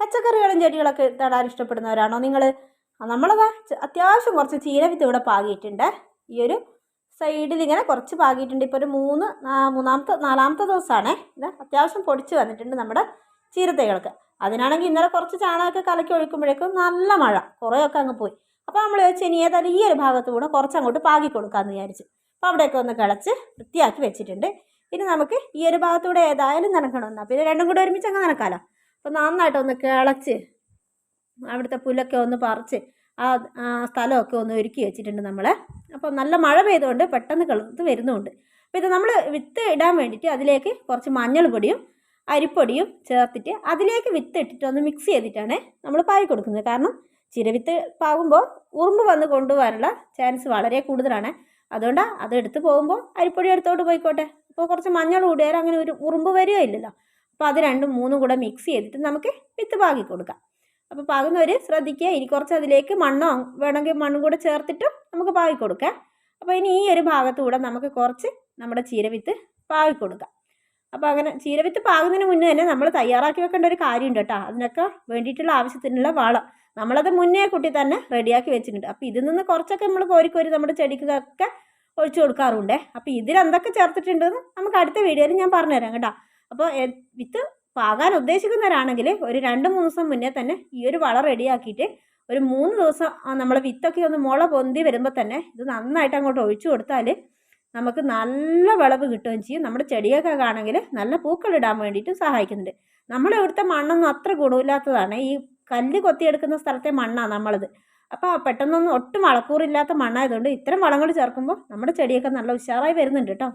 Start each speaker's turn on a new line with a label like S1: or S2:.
S1: പച്ചക്കറികളും ചെടികളൊക്കെ നടാൻ ഇഷ്ടപ്പെടുന്നവരാണോ നിങ്ങൾ നമ്മളതാ അത്യാവശ്യം കുറച്ച് ചീരവിത്ത് ഇവിടെ പാകിയിട്ടുണ്ട്. ഈ ഒരു സൈഡിൽ ഇങ്ങനെ കുറച്ച് പാകിയിട്ടുണ്ട്. ഇപ്പോൾ ഒരു മൂന്ന് മൂന്നാമത്തെ നാലാമത്തെ ദിവസമാണേ ഇത് അത്യാവശ്യം പൊടിച്ച് വന്നിട്ടുണ്ട് നമ്മുടെ ചീരത്തൈകൾക്ക് അതിനാണെങ്കിൽ ഇന്നലെ കുറച്ച് ചാണകമൊക്കെ കലക്കി ഒഴിക്കുമ്പോഴേക്കും നല്ല മഴ. കുറേയൊക്കെ അങ്ങ് പോയി. അപ്പോൾ നമ്മൾ വെച്ച് ഇനി ഏതായാലും ഈ ഒരു ഭാഗത്ത് കൂടെ കുറച്ച് അങ്ങോട്ട് പാകി കൊടുക്കാമെന്ന് വിചാരിച്ചു. അപ്പോൾ അവിടെയൊക്കെ ഒന്ന് കിളച്ച് വൃത്തിയാക്കി വെച്ചിട്ടുണ്ട്. ഇനി നമുക്ക് ഈ ഒരു ഭാഗത്തൂടെ ഏതായാലും നനക്കണമെന്നാണ് പിന്നെ രണ്ടും കൂടെ ഒരുമിച്ച് അങ്ങ് നനക്കാമല്ലോ അപ്പോൾ നന്നായിട്ടൊന്ന് കിളച്ച് അവിടുത്തെ പുല്ലൊക്കെ ഒന്ന് പറിച്ച് ആ സ്ഥലമൊക്കെ ഒന്ന് ഒരുക്കി വെച്ചിട്ടുണ്ട് നമ്മൾ അപ്പോൾ നല്ല മഴ പെയ്തുകൊണ്ട് പെട്ടെന്ന് കിളത്ത് വരുന്നുണ്ട്. അപ്പോൾ ഇത് നമ്മൾ വിത്ത് ഇടാൻ വേണ്ടിയിട്ട് അതിലേക്ക് കുറച്ച് മഞ്ഞൾ പൊടിയും അരിപ്പൊടിയും ചേർത്തിട്ട് അതിലേക്ക് വിത്ത് ഇട്ടിട്ട് ഒന്ന് മിക്സ് ചെയ്തിട്ടാണ് നമ്മൾ പായി കൊടുക്കുന്നത്. കാരണം ചിരവിത്ത് പാകുമ്പോൾ ഉറുമ്പ് വന്ന് കൊണ്ടുപോകാനുള്ള ചാൻസ് വളരെ കൂടുതലാണ്. അതുകൊണ്ട് അത് എടുത്ത് പോകുമ്പോൾ അരിപ്പൊടി എടുത്തോട്ട് പോയിക്കോട്ടെ. അപ്പോൾ കുറച്ച് മഞ്ഞൾ കൂടിയാൽ അങ്ങനെ ഒരു ഉറുമ്പ് വരികയോ ഇല്ലല്ലോ അപ്പോൾ അത് രണ്ടും മൂന്നും കൂടെ മിക്സ് ചെയ്തിട്ട് നമുക്ക് വിത്ത് പാകി കൊടുക്കാം. അപ്പോൾ പാകുന്നവർ ശ്രദ്ധിക്കുക ഇനി കുറച്ച് അതിലേക്ക് മണ്ണോ വേണമെങ്കിൽ മണ്ണും കൂടെ ചേർത്തിട്ടും നമുക്ക് പാകി കൊടുക്കാം. അപ്പോൾ ഇനി ഈ ഒരു ഭാഗത്തുകൂടെ നമുക്ക് കുറച്ച് നമ്മുടെ ചീരവിത്ത് പാകി കൊടുക്കാം. അപ്പോൾ അങ്ങനെ ചീരവിത്ത് പാകുന്നതിന് മുന്നേ തന്നെ നമ്മൾ തയ്യാറാക്കി വെക്കേണ്ട ഒരു കാര്യമുണ്ട് കേട്ടോ. അതിനൊക്കെ വേണ്ടിയിട്ടുള്ള ആവശ്യത്തിനുള്ള വളം നമ്മളത് മുന്നേ കുട്ടി തന്നെ റെഡിയാക്കി വെച്ചിട്ടുണ്ട്. അപ്പോൾ ഇതിൽ നിന്ന് കുറച്ചൊക്കെ നമ്മൾ കോരിക്കോരി നമ്മുടെ ചെടിക്കൊക്കെ ഒഴിച്ചു കൊടുക്കാറുണ്ട്. അപ്പോൾ ഇതിലെന്തൊക്കെ ചേർത്തിട്ടുണ്ടെന്ന് നമുക്ക് അടുത്ത വീഡിയോയിൽ ഞാൻ പറഞ്ഞുതരാം കേട്ടോ. അപ്പോൾ വിത്ത് പാകാൻ ഉദ്ദേശിക്കുന്നവരാണെങ്കിൽ ഒരു രണ്ട് മൂന്ന് ദിവസം മുന്നേ തന്നെ ഈ ഒരു വളം റെഡിയാക്കിയിട്ട് ഒരു മൂന്ന് ദിവസം നമ്മൾ വിത്തൊക്കെ ഒന്ന് മുള പൊന്തി വരുമ്പോൾ തന്നെ ഇത് നന്നായിട്ട് അങ്ങോട്ട് ഒഴിച്ചു കൊടുത്താൽ നമുക്ക് നല്ല വിളവ് കിട്ടുകയും ചെയ്യും. നമ്മുടെ ചെടിയൊക്കെ ആണെങ്കിൽ നല്ല പൂക്കളിടാൻ വേണ്ടിയിട്ട് സഹായിക്കുന്നുണ്ട്. നമ്മുടെ ഇവിടുത്തെ മണ്ണൊന്നും അത്ര ഗുണമില്ലാത്തതാണ്. ഈ കല്ല് കൊത്തിയെടുക്കുന്ന സ്ഥലത്തെ മണ്ണാണ് നമ്മളത്. അപ്പോൾ പെട്ടെന്നൊന്നും ഒട്ടും വളക്കൂറില്ലാത്ത മണ്ണായതുകൊണ്ട് ഇത്തരം വളങ്ങൾ ചേർക്കുമ്പോൾ നമ്മുടെ ചെടിയൊക്കെ നല്ല ഉഷാറായി വരുന്നുണ്ട് കേട്ടോ.